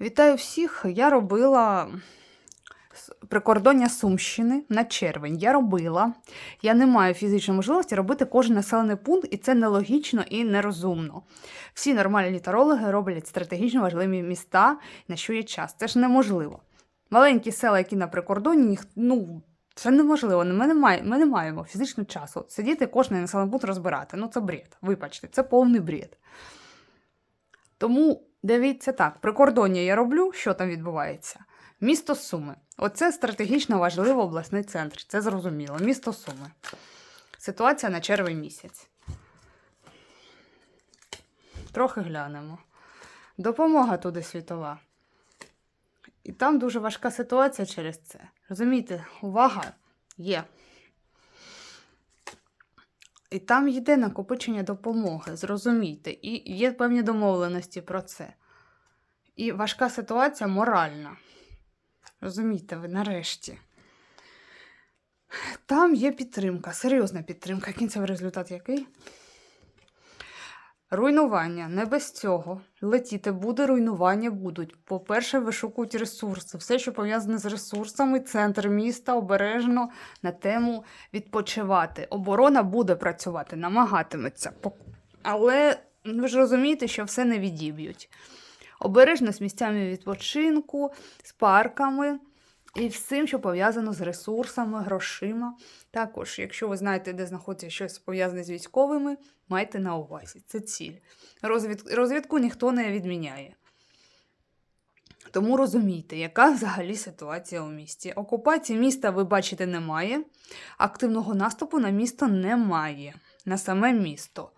Вітаю всіх! Я робила прикордоння Сумщини на червень. Я робила. Я не маю фізичної можливості робити кожен населений пункт, і це нелогічно і нерозумно. Всі нормальні літерологи роблять стратегічно важливі міста, на що є час. Це ж неможливо. Маленькі села, які на прикордоні, ну. Це неможливо. Ми не, має, ми не маємо фізичного часу сидіти кожен населений пункт розбирати. Ну це бред. Вибачте, це повний бред. Тому дивіться так: прикордоння я роблю, що там відбувається. Місто Суми. Оце стратегічно важливий обласний центр. Це зрозуміло. Місто Суми. Ситуація на червень місяць. Трохи глянемо. Допомога туди світова. І там дуже важка ситуація через це. Розумієте, увага є. І там йде накопичення допомоги, зрозумійте, і є певні домовленості про це. І важка ситуація моральна. Розумієте, ви нарешті. Там є підтримка, серйозна підтримка. Кінцевий результат який? Руйнування. Не без цього. Летіти буде, руйнування будуть. По-перше, вишукують ресурси. Все, що пов'язане з ресурсами, центр міста обережно на тему відпочивати. Оборона буде працювати, намагатиметься. Але ви ж розумієте, що все не відіб'ють. Обережно з місцями відпочинку, з парками і всім, що пов'язано з ресурсами, грошима. Також, якщо ви знаєте, де знаходиться щось пов'язане з військовими, майте на увазі. Це ціль. Розвід... Розвідку ніхто не відміняє. Тому розумійте, яка взагалі ситуація у місті. Окупації міста, ви бачите, немає. Активного наступу на місто немає. На саме місто.